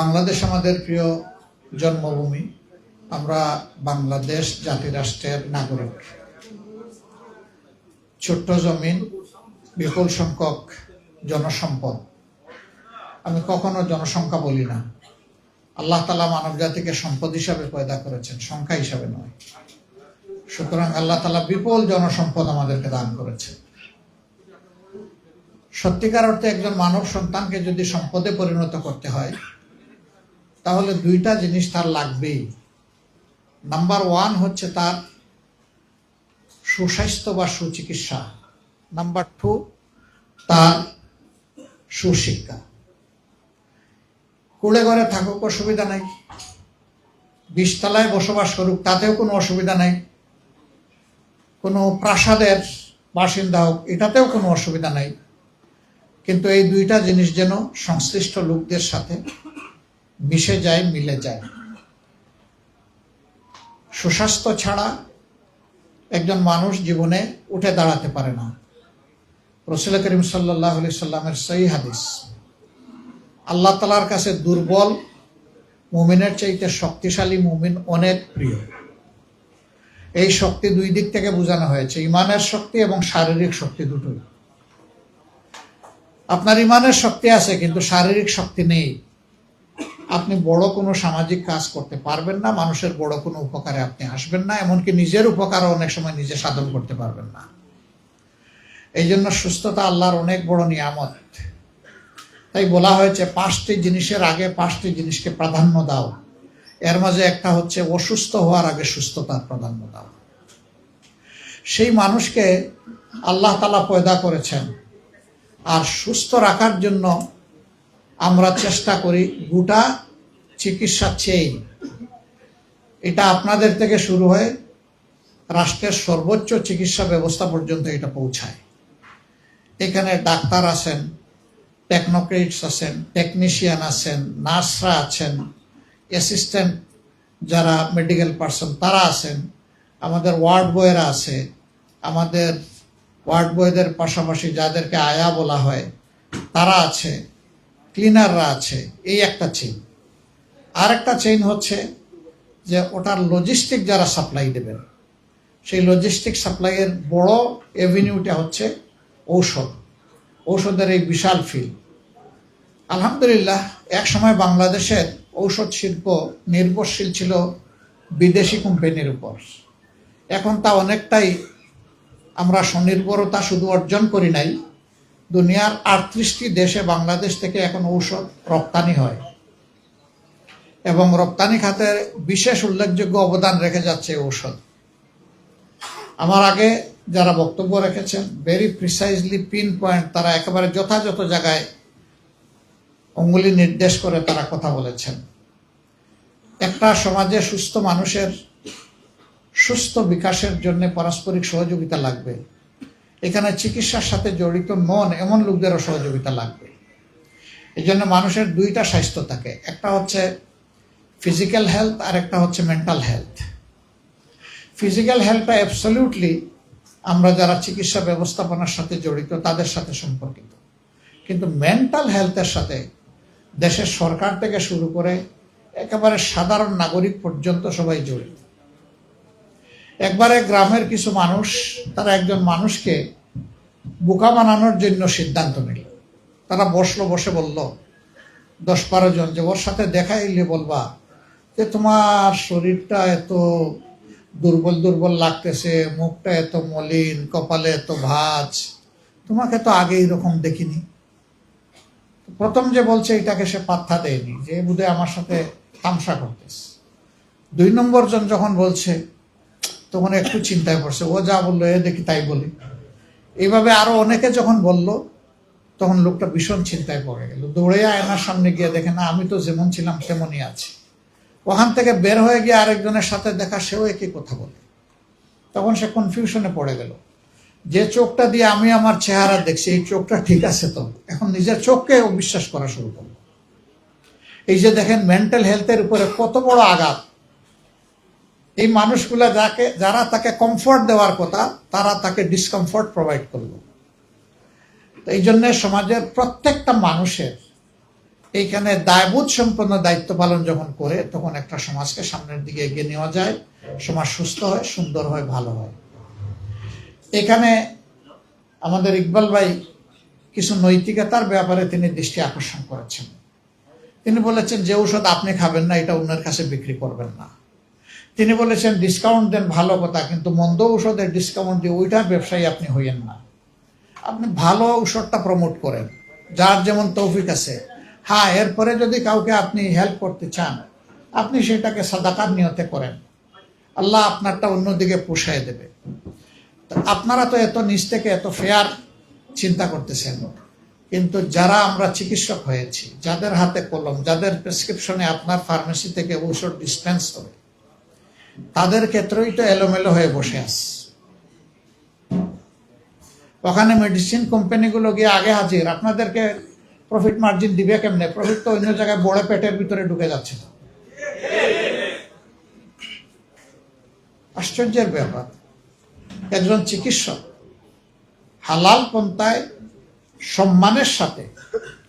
বাংলাদেশ আমাদের প্রিয় জন্মভূমি। আমরা বাংলাদেশ জাতিরাষ্ট্রের নাগরিক। ছোট্ট জমিন, বিপুল সংখ্যক জনসম্পদ। আমি কখনো জনসংখ্যা বলি না। আল্লাহ তালা মানব জাতিকে সম্পদ হিসাবে পয়দা করেছেন, সংখ্যা হিসাবে নয়। সুতরাং আল্লাহ তালা বিপুল জনসম্পদ আমাদেরকে দান করেছে সত্যিকার অর্থে একজন মানব সন্তানকে যদি সম্পদে পরিণত করতে হয় তাহলে দুইটা জিনিস তার লাগবেই। নাম্বার ওয়ান হচ্ছে তার সুস্বাস্থ্য বা সুচিকিৎসা। নাম্বার টু তার সুশিক্ষা। কুড়ে ঘরে থাকুক অসুবিধা নাই। বিশতলায় বসবাস করুক, তাতেও কোনো অসুবিধা নাই। কোনো প্রাসাদের বাসিন্দা হোক, এটাতেও কোনো অসুবিধা নাই। কিন্তু এই দুইটা জিনিস যেন সংশ্লিষ্ট লোকদের সাথে মিশে যায়, মিলে যায়। সুস্বাস্থ্য ছাড়া একজন মানুষ জীবনে উঠে দাঁড়াতে পারে না। রসুল করিম সাল্লাহ আলি সাল্লামের সই হাদিস। আল্লাহ তালার কাছে দুর্বল, মুমিনের চাইতে শক্তিশালী মুমিন অনেক প্রিয়। এই শক্তি দুই দিক থেকে বোঝানো হয়েছে, ইমানের শক্তি এবং শারীরিক শক্তি দুটোই। আপনার ইমানের শক্তি আছে, কিন্তু শারীরিক শক্তি নেই। আপনি বড় কোনো সামাজিক কাজ করতে পারবেন না, মানুষের বড় কোনো উপকারে আপনি আসবেন না, এমনকি নিজের উপকারও অনেক সময় নিজে সাধন করতে পারবেন না। এই জন্য সুস্থতা আল্লাহর অনেক বড় নিয়ামত। তাই বলা হয়েছে, পাঁচটি জিনিসের আগে পাঁচটি জিনিসকে প্রাধান্য দাও। এর মাঝে একটা হচ্ছে অসুস্থ হওয়ার আগে সুস্থতার প্রাধান্য দাও। সেই মানুষকে আল্লাহ তালা পয়দা করেছেন। আর সুস্থ রাখার জন্য আমরা চেষ্টা করি গোটা চিকিৎসা চেয়ে এটা আপনাদের থেকে শুরু হয়ে রাষ্ট্রের সর্বোচ্চ চিকিৎসা ব্যবস্থা পর্যন্ত এটা পৌঁছায়। এখানে ডাক্তার আছেন টেকনোক্রেটস আছেন টেকনিশিয়ান আছেন, নার্সরা আছেন অ্যাসিস্ট্যান্ট যারা মেডিকেল পার্সন তারা আছেন। আমাদের ওয়ার্ড বয়েরা আছে। আমাদের ওয়ার্ড বয়দের পাশাপাশি যাদেরকে আয়া বলা হয়, তারা আছে। ক্লিনাররা আছে, এই একটা চেইন আর একটা চেইন হচ্ছে যে ওটার লজিস্টিক যারা সাপ্লাই দেবেন সেই লজিস্টিক সাপ্লাইয়ের বড় এভিনিউটা হচ্ছে ঔষধ। ঔষধের এই বিশাল ফিল্ড আলহামদুলিল্লাহ, এক সময় বাংলাদেশের ঔষধ শিল্প নির্ভরশীল ছিল বিদেশি কোম্পানির উপর। এখন তা অনেকটাই আমরা স্বনির্ভরতা শুধু অর্জন করি নাই দুনিয়ার আটত্রিশটি দেশে বাংলাদেশ থেকে এখন ঔষধ রপ্তানি হয়। এবং রপ্তানি খাতের বিশেষ উল্লেখযোগ্য অবদান রেখে যাচ্ছে ঔষধ। আমার আগে যারা বক্তব্য রেখেছেন ভেরি প্রিসাইজলি পিন পয়েন্ট তারা একেবারে যথাযথ জায়গায় অঙ্গুলি নির্দেশ করে তারা কথা বলেছেন। একটা সমাজে সুস্থ মানুষের সুস্থ বিকাশের জন্য পারস্পরিক সহযোগিতা লাগবে। এখানে চিকিৎসার সাথে জড়িত নন এমন লোকদেরও সহযোগিতা লাগবে। এই জন্য মানুষের দুইটা স্বাস্থ্য থাকে, একটা হচ্ছে ফিজিক্যাল হেলথ আর একটা হচ্ছে মেন্টাল হেলথ ফিজিক্যাল হেলথটা অ্যাবসলিউটলি আমরা যারা চিকিৎসা ব্যবস্থাপনার সাথে জড়িত, তাদের সাথে সম্পর্কিত। কিন্তু মেন্টাল হেলথের সাথে দেশের সরকার থেকে শুরু করে একেবারে সাধারণ নাগরিক পর্যন্ত সবাই জড়িত। একবারে গ্রামের কিছু মানুষ, তারা একজন মানুষকে বোকা বানানোর জন্য সিদ্ধান্ত নিল। তারা বসল, বসে বলল, দশ বারো জন যে ওর সাথে দেখাইলে বলবা যে তোমার শরীরটা এত দুর্বল দুর্বল লাগতেছে, মুখটা এত মলিন, কপালে এত ভাজ, তোমাকে তো আগে এরকম দেখিনি। প্রথম যে বলছে, এটাকে সে পাত্তা দেয়নি, যে বোধহয় আমার সাথে তামসা করতেছে। দুই নম্বর জন যখন বলছে তখন একটু চিন্তায় পড়ছে, ও যা বলল, এ দেখি তাই বলি। এইভাবে আরও অনেকে যখন বলল, তখন লোকটা ভীষণ চিন্তায় পড়ে গেল। দৌড়ে আয়নার সামনে গিয়ে দেখে, না, আমি তো যেমন ছিলাম, তেমনই আছি। ওখান থেকে বের হয়ে গিয়ে আরেকজনের সাথে দেখা, সেও একই কথা বলে। তখন সে কনফিউশনে পড়ে গেল। যে চোখটা দিয়ে আমি আমার চেহারা দেখছি, এই চোখটা ঠিক আছে তো? এখন নিজের চোখকে বিশ্বাস করা শুরু করল। এই যে দেখেন মেন্টাল হেলথের উপরে কত বড় আঘাত। এই মানুষগুলা যাকে, যারা তাকে কমফর্ট দেওয়ার কথা, তারা তাকে ডিসকমফর্ট প্রোভাইড করল। তো এই জন্য সমাজের প্রত্যেকটা মানুষের এইখানে দায়বোধ সম্পন্ন দায়িত্ব পালন যখন করে, তখন একটা সমাজকে সামনের দিকে এগিয়ে নেওয়া যায়। সমাজ সুস্থ হয়, সুন্দর হয়, ভালো হয়। এখানে আমাদের ইকবাল ভাই কিছু নৈতিকতার ব্যাপারে তিনি দৃষ্টি আকর্ষণ করেছেন। তিনি বলেছেন, যে ঔষধ আপনি খাবেন না, এটা অন্যের কাছে বিক্রি করবেন না। তিনি বলেছেন ডিসকাউন্ট দেন ভালো কথা, কিন্তু মন্দ ঔষধের ডিসকাউন্ট দিয়ে ওইটার ব্যবসায়ী আপনি হইয়েন না। আপনি ভালো ঔষধটা প্রমোট করেন, যার যেমন তৌফিক আছে। হ্যাঁ এরপরে যদি কাউকে আপনি হেল্প করতে চান, আপনি সেটাকে সাদাকার নিয়তে করেন। আল্লাহ আপনারটা অন্যদিকে পুষায় দেবে। আপনারা তো এত নিচ থেকে এত ফেয়ার চিন্তা করতেছেন। কিন্তু যারা আমরা চিকিৎসক হয়েছি, যাদের হাতে কলম, যাদের প্রেসক্রিপশনে আপনার ফার্মেসি থেকে ঔষধ ডিসপেন্স হবে তাদের ক্ষেত্রেই তো এলোমেলো হয়ে বসে আছে। ওখানে মেডিসিন কোম্পানিগুলো গিয়ে আগে হাজির। আপনাদেরকে প্রফিট মার্জিন দিবে কেমনে? প্রফিট তো অন্য জায়গায় বড় পেটের ভিতরে ঢুকে যাচ্ছে। আশ্চর্যের ব্যাপার। একজন চিকিৎসক হালাল পন্থায় সম্মানের সাথে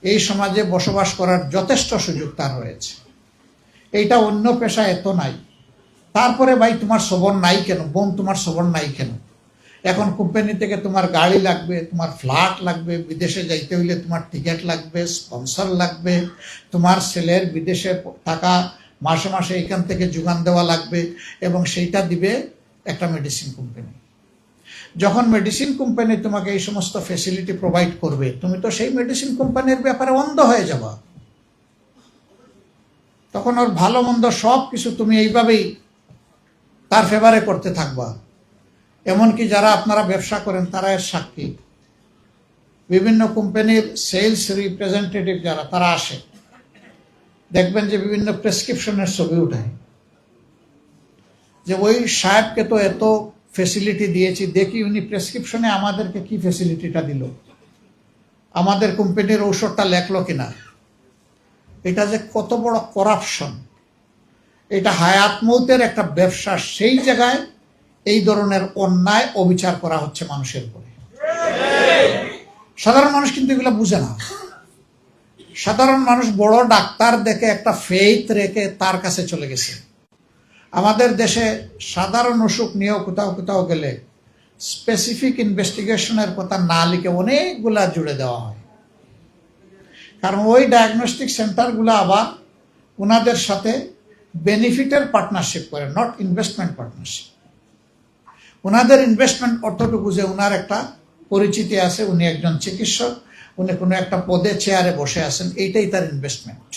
এই সমাজে বসবাস করার যথেষ্ট সুযোগ তার রয়েছে এইটা অন্য পেশা এত নাই। তারপরে ভাই তোমার সবর নাই কেন? বোন তোমার সবর নাই কেন? এখন কোম্পানি থেকে তোমার গাড়ি লাগবে, তোমার ফ্ল্যাট লাগবে, বিদেশে যাইতে হইলে তোমার টিকিট লাগবে স্পন্সর লাগবে, তোমার ছেলের বিদেশে টাকা মাসে মাসে এখান থেকে যোগান দেওয়া লাগবে এবং সেইটা দিবে একটা মেডিসিন কোম্পানি যখন মেডিসিন কোম্পানি তোমাকে এই সমস্ত ফেসিলিটি প্রোভাইড করবে, তুমি তো সেই মেডিসিন কোম্পানির ব্যাপারে অন্ধ হয়ে যাবা। তখন ওর ভালো মন্দ সব কিছু তুমি এইভাবেই তার ফেভারে করতে থাকবা। এমনকি যারা আপনারা ব্যবসা করেন, তারা এর সাক্ষী। বিভিন্ন কোম্পানির সেলস রিপ্রেজেন্টেটিভ যারা, তারা আসে। দেখবেন যে বিভিন্ন প্রেসক্রিপশনের ছবি উঠায়। যে ওই সাহেবকে তো এত ফেসিলিটি দিয়েছি, দেখি উনি প্রেসক্রিপশনে আমাদেরকে কি ফেসিলিটিটা দিল। আমাদের কোম্পানির ঔষধটা লেখলো কিনা। এটা যে কত বড় করাপশন এটা হায়াত মৌতের একটা ব্যবসা সেই জায়গায় এই ধরনের অন্যায় অবিচার করা হচ্ছে মানুষের উপরে। সাধারণ মানুষ কিন্তু এগুলো বুঝে না। সাধারণ মানুষ বড় ডাক্তার দেখে একটা ফেইথ রেখে তার কাছে চলে গেছে। আমাদের দেশে সাধারণ অসুখ নিয়েও কোথাও কোথাও গেলে স্পেসিফিক ইনভেস্টিগেশনের কথা না লিখে অনেকগুলা জুড়ে দেওয়া হয়। কারণ ওই ডায়াগনস্টিক সেন্টারগুলো আবার ওনাদের সাথে বেনিফিটের পার্টনারশিপ করে নট ইনভেস্টমেন্ট পার্টনারশিপ ওনাদের ইনভেস্টমেন্ট অর্থটুকু যে ওনার একটা পরিচিতি আছে, উনি একজন চিকিৎসক, উনি কোনো একটা পদে চেয়ারে বসে আছেন, এইটাই তার ইনভেস্টমেন্ট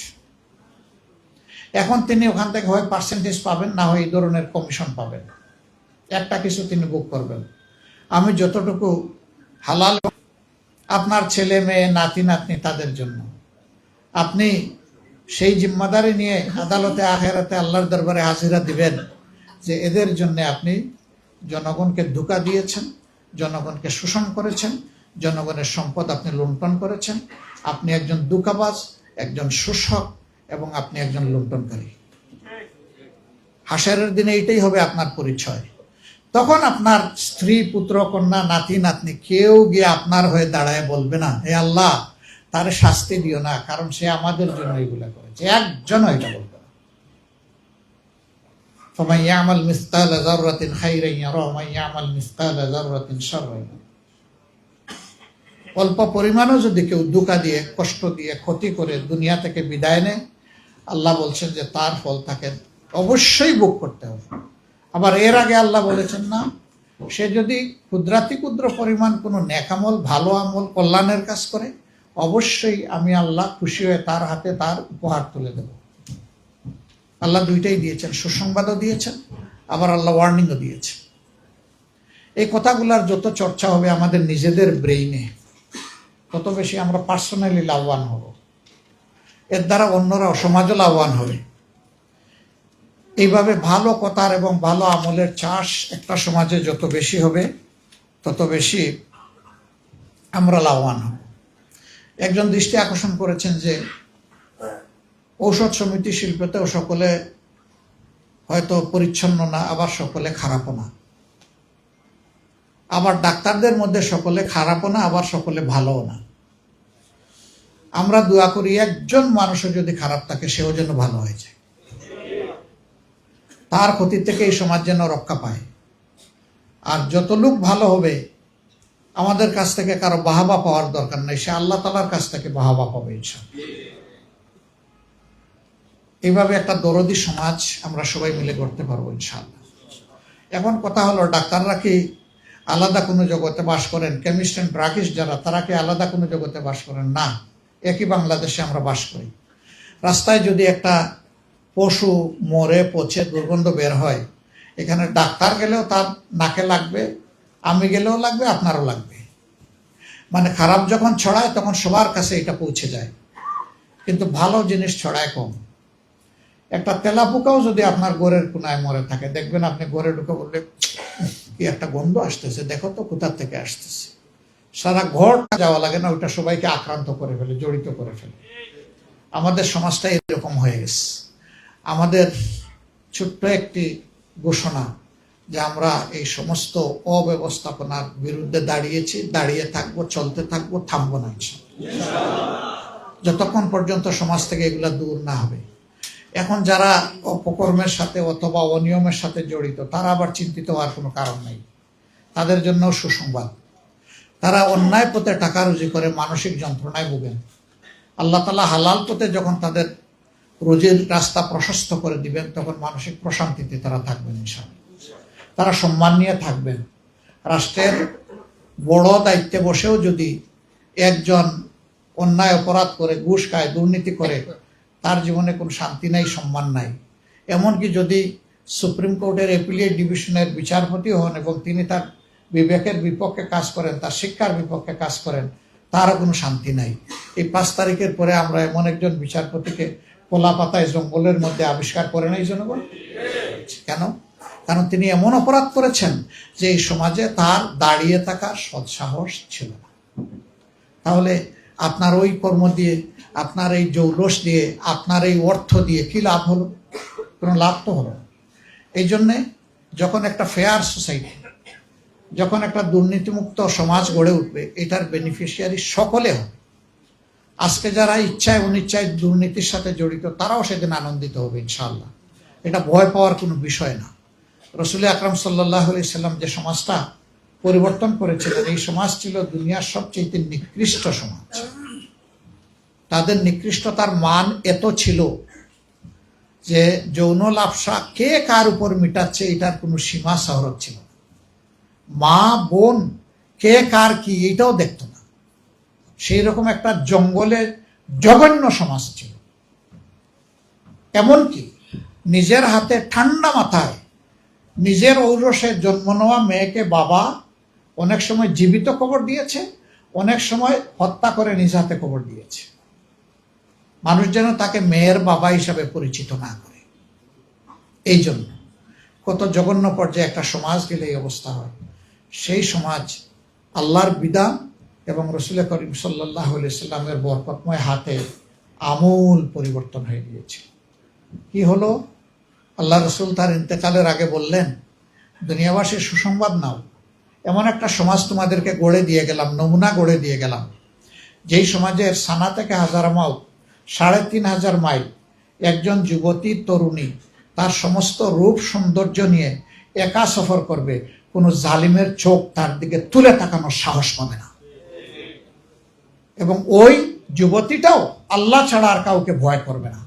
এখন তিনি ওখান থেকে হয় পার্সেন্টেজ পাবেন, না হয় এই ধরনের কমিশন পাবেন। একটা কিছু তিনি বুক করবেন। আমি যতটুকু হালাল, আপনার ছেলে মেয়ে নাতি নাতনি তাদের জন্য। আপনি সেই জিম্মাদারি নিয়ে আদালতে, আখেরাতে আল্লাহর দরবারে হাজিরা দিবেন যে এদের জন্য আপনি জনগণকে ধোকা দিয়েছেন, জনগণকে শোষণ করেছেন, জনগণের সম্পদ আপনি লুণ্ঠন করেছেন। আপনি একজন দুকাবাজ একজন শোষক এবং আপনি একজন লুণ্ঠনকারী। হাসারের দিনে এইটাই হবে আপনার পরিচয়। তখন আপনার স্ত্রী, পুত্র, কন্যা, নাতি, নাতনি কেউ গিয়ে আপনার হয়ে দাঁড়ায় বলবে না, হে আল্লাহ তার শাস্তি দিও না কারণ সে আমাদের জন্য এগুলা করেছে একজনও এটা বলবে না فمن يعمل مثقال ذرة خيرا يره ومن يعمل مثقال ذرة شرا يره অল্প পরিমাণও যদি কেউ দুকা দিয়ে কষ্ট দিয়ে ক্ষতি করে দুনিয়া থেকে বিদায় নেয় আল্লাহ বলছেন যে তার ফল তাকে অবশ্যই ভোগ করতে হবে আবার এর আগে আল্লাহ বলেছেন না সে যদি ক্ষুদ্রাতি ক্ষুদ্র পরিমাণ কোনো ন্যাকামল ভালো আমল কল্যাণের কাজ করে অবশ্যই আমি আল্লাহ খুশি হয়ে তার হাতে তার উপহার তুলে দেব। আল্লাহ দুইটাই দিয়েছেন, সুসংবাদও দিয়েছেন, আবার আল্লাহ ওয়ার্নিংও দিয়েছেন। এই কথাগুলার যত চর্চা হবে আমাদের নিজেদের ব্রেইনে তত বেশি আমরা পার্সোনালি লাভবান হব। এর দ্বারা অন্যরা সমাজও লাভবান হবে। এইভাবে ভালো কথার এবং ভালো আমলের চাষ একটা সমাজে যত বেশি হবে, তত বেশি আমরা লাভবান হব। একজন দৃষ্টি আকর্ষণ করেছেন যে ঔষধ সমিতি শিল্পতেও সকলে হয়তো পরিচ্ছন্ন না, আবার সকলে খারাপও না। আবার ডাক্তারদের মধ্যে সকলে খারাপও না, আবার সকলে ভালোও না। আমরা দোয়া করি একজন মানুষও যদি খারাপ থাকে, সেও যেন ভালো হয়ে যায়। তার ক্ষতি থেকে এই সমাজ যেন রক্ষা পায়। আর যত লোক ভালো হবে আমাদের কাছ থেকে কারও বাহাবা পাওয়ার দরকার নেই, সে আল্লাহ তালার কাছ থেকে বাহাবা পাবে ইনশাল্লাহ এইভাবে একটা দরদি সমাজ আমরা সবাই মিলে করতে পারব ইনশাল্লাহ এখন কথা হলো, ডাক্তাররা কি আলাদা কোনো জগতে বাস করেন? কেমিস্ট অ্যান্ড ড্রাগিস্ট যারা, তারা কি আলাদা কোনো জগতে বাস করেন? না, একই বাংলাদেশে আমরা বাস করি। রাস্তায় যদি একটা পশু মরে, পচে দুর্গন্ধ বের হয়, এখানে ডাক্তার গেলেও তার নাকে লাগবে আমি গেলেও লাগবে, আপনারও লাগবে। মানে খারাপ যখন ছড়ায়, তখন সবার কাছে এটা পৌঁছে যায়। কিন্তু ভালো জিনিস ছড়ায় কম। একটা তেলাপোকাও যদি আপনার গোড়ের কোনায় মরে থাকে, দেখবেন আপনি গোড়ে ঢুকে বললে, কি একটা গন্ধ আসতেছে, দেখো তো কোথার থেকে আসতেছে। সারা ঘর যাওয়া লাগে না, ওটা সবাইকে আক্রান্ত করে ফেলে, জড়িত করে ফেলে। আমাদের সমাজটা এরকম হয়ে গেছে। আমাদের ছোট্ট একটি ঘোষণা যে আমরা এই সমস্ত অব্যবস্থাপনার বিরুদ্ধে দাঁড়িয়েছি, দাঁড়িয়ে থাকব, চলতে থাকব, থামবো না যতক্ষণ পর্যন্ত সমাজ থেকে এগুলা দূর না হবে। এখন যারা অপকর্মের সাথে অথবা অনিয়মের সাথে জড়িত, তারা আবার চিন্তিত হওয়ার কোনো কারণ নেই। তাদের জন্য সুসংবাদ। তারা অন্যায় পথে টাকা রুজি করে মানসিক যন্ত্রণায় ভুগেন। আল্লাহ তালা হালাল পথে যখন তাদের রোজের রাস্তা প্রশস্ত করে দিবেন, তখন মানসিক প্রশান্তিতে তারা থাকবেন ইনশাআল্লাহ। তারা সম্মান নিয়ে থাকবেন। রাষ্ট্রের বড় দায়িত্বে বসেও যদি একজন অন্যায় অপরাধ করে, ঘুষ খায়, দুর্নীতি করে, তার জীবনে কোনো শান্তি নাই, সম্মান নাই। এমনকি যদি সুপ্রিম কোর্টের এপিলিয়েট ডিভিশনের বিচারপতি হন এবং তিনি তার বিবেকের বিপক্ষে কাজ করেন, তার শিক্ষার বিপক্ষে কাজ করেন, তারও কোনো শান্তি নাই। এই পাঁচ তারিখের পরে আমরা এমন একজন বিচারপতিকে কলা পাতায় জঙ্গলের মধ্যে আবিষ্কার করে নাই জনগণ? কেন? কারণ তিনি এমন অপরাধ করেছেন যে এই সমাজে তার দাঁড়িয়ে থাকার সৎসাহস ছিল না। তাহলে আপনার ওই কর্ম দিয়ে, আপনার এই জৌলস দিয়ে, আপনার এই অর্থ দিয়ে কি লাভ হলো? কোনো লাভ তো হলো না। এই জন্যে যখন একটা ফেয়ার সোসাইটি যখন একটা দুর্নীতিমুক্ত সমাজ গড়ে উঠবে, এটার বেনিফিশিয়ারি সকলে হবে। আজকে যারা ইচ্ছায় অনিচ্ছায় দুর্নীতির সাথে জড়িত, তারাও সেদিন আনন্দিত হবে ইনশাল্লাহ এটা ভয় পাওয়ার কোনো বিষয় না। রসুল আকরাম সাল্লাহ আলি সাল্লাম যে সমাজটা পরিবর্তন করেছিলেন, এই সমাজ ছিল দুনিয়ার সবচেয়ে নিকৃষ্ট সমাজ। তাদের নিকৃষ্টতার মান এত ছিল যে যৌন লাভসা কে কার উপর মিটাচ্ছে এটার কোনো সীমা শহরত ছিল মা, বোন, কে কার কি এটাও দেখতো না। সেই রকম একটা জঙ্গলের জঘন্য সমাজ ছিল। এমনকি নিজের হাতে ঠান্ডা মাথায় নিজের ঔরসে জন্ম নেওয়া মেয়েকে বাবা অনেক সময় জীবিত কবর দিয়েছে, অনেক সময় হত্যা করে নিজ হাতে কবর দিয়েছে। মানুষ যেন তাকে মেয়ের বাবা হিসাবে পরিচিত না করে। এই জন্য কত জঘন্য পর্যায়ে একটা সমাজ গেলে এই অবস্থা হয়। সেই সমাজ আল্লাহর বিধান এবং রসুল করিম সাল্লাহ সাল্লামের বরকতময় হাতে আমূল পরিবর্তন হয়ে গিয়েছে। কি হলো? আল্লাহ রসুল তার ইন্তেকালের আগে বললেন, দুনিয়াবাসীর সুসংবাদ নাও। এমন একটা সমাজ তোমাদেরকে গড়ে দিয়ে গেলাম, নমুনা গড়ে দিয়ে গেলাম। যেই সমাজের সানা থেকে হাজার মাইল সাড়ে তিন হাজার মাইল, একজন যুবতী, তরুণী, তার সমস্ত রূপ সৌন্দর্য নিয়ে একা সফর করবে, কোনো জালিমের চোখ তার দিকে তুলে তাকানোর সাহস পাবে না। এবং ওই যুবতীটাও আল্লাহ ছাড়া আর কাউকে ভয় করবে না।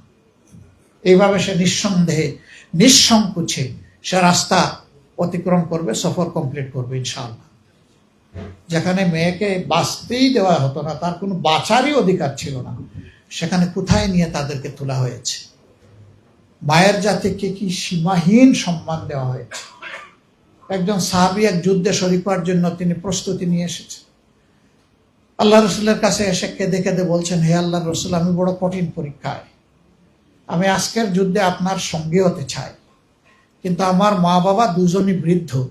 এইভাবে সে নিঃসন্দেহে নিঃসংকোচে সে রাস্তা অতিক্রম করবে, সফর কমপ্লিট করবে, ইনশাআল্লাহ। যেখানে মেয়েকে বাঁচতেই দেওয়া হতো না, তার কোনো বাঁচারই অধিকার ছিল না। সেখানে কোথায় নিয়ে তাদেরকে তোলা হয়েছে? মায়ের জাতিকে কি সীমাহীন সম্মান দেওয়া হয়েছে? একজন সাহাবি এক যুদ্ধে শরিক জন্য তিনি প্রস্তুতি নিয়ে এসেছেন। আল্লাহ রসুলের কাছে এসে কেঁদে কেঁদে বলছেন, হে আল্লাহ রসুল, আমি বড় কঠিন পরীক্ষায়। আমি আজকের যুদ্ধে আপনার সঙ্গে হতে চাই। কিন্তু আমার মা বাবা দুজনই বৃদ্ধ।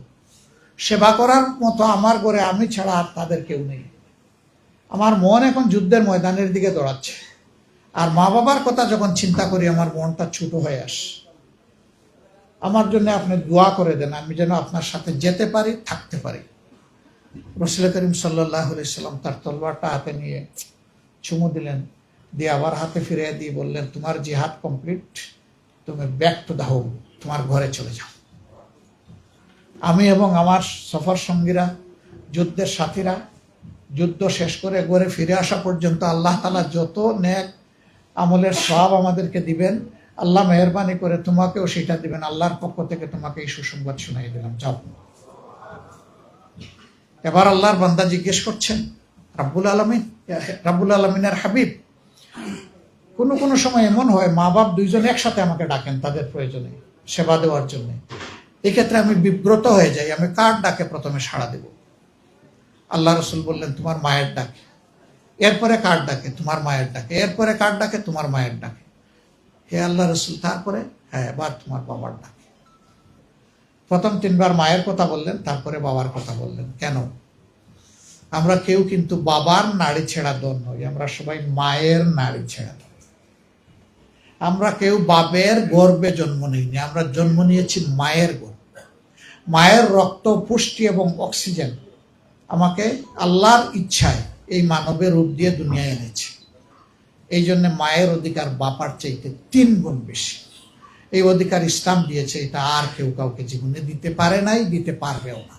সেবা করার মতো আমার ঘরে আমি ছাড়া আর তাদের কেউ নেই। আমার মন এখন যুদ্ধের ময়দানের দিকে দৌড়াচ্ছে। আর মা বাবার কথা যখন চিন্তা করি, আমার মনটা ছোট হয়ে আস। আমার জন্য আপনি দোয়া করে দেন, আমি যেন আপনার সাথে যেতে পারি, থাকতে পারি। রসুল করিম সাল্লাহ সাল্লাম তার তলবারটা হাতে নিয়ে চুমু দিলেন। দিয়ে আবার হাতে ফিরে দিয়ে বললেন, তোমার জিহাদ কমপ্লিট তুমি ব্যাক টু দা হোম তোমার ঘরে চলে যাও। আমি এবং আমার সফর সঙ্গীরা, যুদ্ধের সাথীরা, যুদ্ধ শেষ করে ঘরে ফিরে আসা পর্যন্ত আল্লাহ তালা যত ন্যাক আমলের সব আমাদেরকে দিবেন, আল্লাহ মেহরবানি করে তোমাকেও সেটা দিবেন। আল্লাহর পক্ষ থেকে তোমাকে এই সুসংবাদ শুনাই দিলাম। যাও। এবার আল্লাহর বান্দা জিজ্ঞেস করছেন, রাব্বুল আলমিন রাব্বুল আলমিনের হাবিব কোনো কোনো সময় এমন হয় মা বাপ দুইজন একসাথে আমাকে ডাকেন তাদের প্রয়োজনে, সেবা দেওয়ার জন্য। এক্ষেত্রে আমি বিব্রত হয়ে যাই, আমি কার ডাকে প্রথমে সাড়া দেব? আল্লাহ রসুল বললেন, তোমার মায়ের ডাকে। এরপরে কার ডাকে? তোমার মায়ের ডাকে। এরপরে কার ডাকে? তোমার মায়ের ডাকে। হে আল্লাহ রসুল, তারপরে? হ্যাঁ এবার তোমার বাবার ডাকে। প্রথম তিনবার মায়ের কথা বললেন, তারপরে বাবার কথা বললেন। কেন? আমরা কেউ কিন্তু বাবার নাড়ি ছেঁড়া দন নই, আমরা সবাই মায়ের নাড়ি ছেঁড়া দন আমরা কেউ বাবের গর্বে জন্ম নিইনি আমরা জন্ম নিয়েছি মায়ের গর্বে। মায়ের রক্ত, পুষ্টি এবং অক্সিজেন আমাকে আল্লাহর ইচ্ছায় এই মানবের রূপ দিয়ে দুনিয়ায় এনেছে। এই জন্য মায়ের অধিকার বাপার চাইতে তিন গুণ বেশি। এই অধিকার ইসলাম দিয়েছে, এটা আর কেউ কাউকে জীবনে দিতে পারে নাই, দিতে পারবেও না।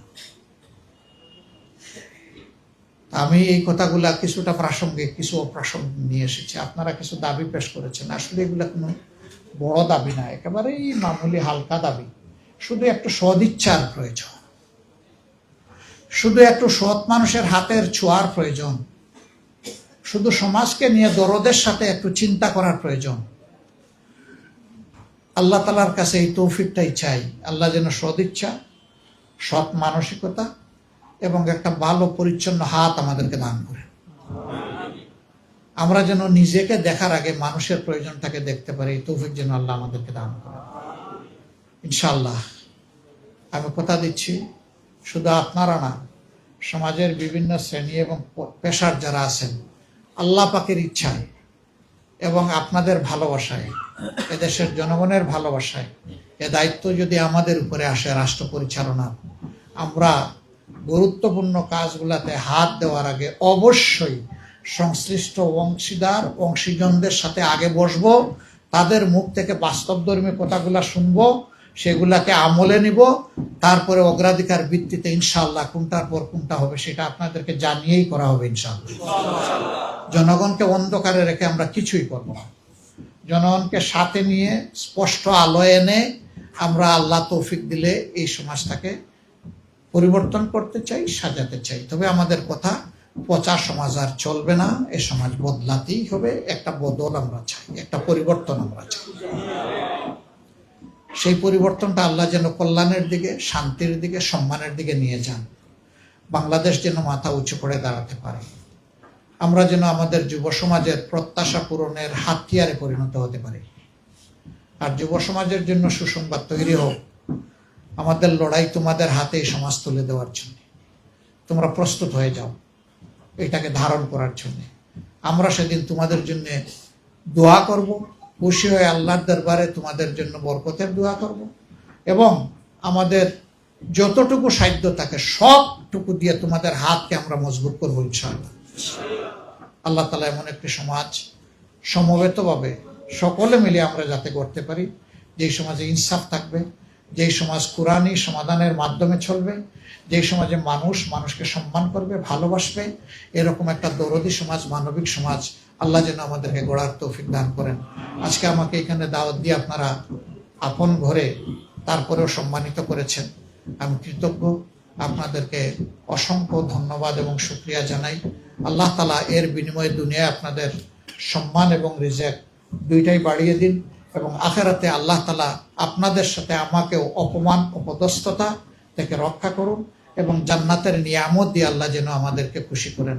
আমি এই কথাগুলা কিছুটা প্রাসঙ্গিক, কিছু অপ্রাসঙ্গিক নিয়ে এসেছি। আপনারা কিছু দাবি পেশ করেছেন। আসলে এগুলো কোনো বড় দাবি না, একেবারেই মামুলি হালকা দাবি। শুধু একটু সদিচ্ছার প্রয়োজন। শুধু একটু সৎ মানুষের হাতের ছোঁয়ার প্রয়োজন। শুধু সমাজকে নিয়ে দরদের সাথে একটু চিন্তা করার প্রয়োজন। আল্লাহ তালার কাছে এই তৌফিকটাই চাই। আল্লাহ যেন সদিচ্ছা, সৎ মানসিকতা এবং একটা ভালো পরিচ্ছন্ন হাত আমাদেরকে দান করে। আমরা যেন নিজেকে দেখার আগে মানুষের প্রয়োজনটাকে দেখতে পারি তৌফিক যেন আল্লাহ আমাদেরকে দান করে। ইনশাল্লাহ আমি কথা দিচ্ছি, শুধু আপনারা না, সমাজের বিভিন্ন শ্রেণি এবং পেশার যারা আছেন, আল্লাহ পাকের ইচ্ছায় এবং আপনাদের ভালোবাসায়, এদেশের জনগণের ভালোবাসায়, এ দায়িত্ব যদি আমাদের উপরে আসে রাষ্ট্র পরিচালনা, আমরা গুরুত্বপূর্ণ কাজগুলাতে হাত দেওয়ার আগে অবশ্যই সংশ্লিষ্ট অংশীদার, অংশীজনদের সাথে আগে বসবো, তাদের মুখ থেকে বাস্তবধর্মী কথাগুলা শুনব, সেগুলাকে আমলে নিব, তারপরে অগ্রাধিকার ভিত্তিতে ইনশাল্লাহ কোনটার পর কোনটা হবে সেটা আপনাদেরকে জানিয়েই করা হবে ইনশাল্লাহ জনগণকে অন্ধকারে রেখে আমরা কিছুই করব না। জনগণকে সাথে নিয়ে স্পষ্ট আলো এনে আমরা আল্লাহ তৌফিক দিলে এই সমাজটাকে পরিবর্তন করতে চাই, সাজাতে চাই। তবে আমাদের কথা পচা সমাজ আর চলবে না, এ সমাজ বদলাতেই হবে, একটা বদল আমরা চাই, একটা পরিবর্তন আমরা চাই। সেই পরিবর্তনটা আল্লাহ যেন কল্যাণের দিকে, শান্তির দিকে, সম্মানের দিকে নিয়ে যান। বাংলাদেশ যেন মাথা উঁচু করে দাঁড়াতে পারে। আমরা যেন আমাদের যুব সমাজের প্রত্যাশা পূরণের হাতিয়ারে পরিণত হতে পারি। আর যুব সমাজের জন্য সুসংবাদ তৈরি হোক আমাদের লড়াই তোমাদের হাতে সমাজ তুলে দেওয়ার জন্য। তোমরা প্রস্তুত হয়ে যাও এটাকে ধারণ করার জন্য। আমরা সেদিন তোমাদের জন্য দোয়া করব। খুশি হয়ে আল্লাহর দরবারে তোমাদের জন্য বরকতের দোয়া করব এবং আমাদের যতটুকু সাধ্য থাকে সবটুকু দিয়ে তোমাদের হাতকে আমরা মজবুত করব ইনশাআল্লাহ। আল্লাহ তালা এমন একটি সমাজ সমবেতভাবে সকলে মিলে আমরা যাতে করতে পারি, যেই সমাজে ইনসাফ থাকবে যেই সমাজ কোরআনই সমাধানের মাধ্যমে চলবে, যেই সমাজে মানুষ মানুষকে সম্মান করবে, ভালোবাসবে, এরকম একটা দরদি সমাজ, মানবিক সমাজ, আল্লাহ যেন আমাদেরকে গড়ার তৌফিক দান করেন। আজকে আমাকে এখানে দাওয়াত দিয়ে আপনারা আপন ঘরে তারপরেও সম্মানিত করেছেন। আমি কৃতজ্ঞ। আপনাদেরকে অসংখ্য ধন্যবাদ এবং শুক্রিয়া জানাই। আল্লাহ তালা এর বিনিময়ে দুনিয়ায় আপনাদের সম্মান এবং রিজেক্ট দুইটাই বাড়িয়ে দিন এবং আখেরাতে আল্লাহ তালা আপনাদের সাথে আমাকেও অপমান, অপদস্থতা থেকে রক্ষা করুন এবং জান্নাতের নিয়ামত দিয়ে আল্লাহ যেন আমাদেরকে খুশি করেন।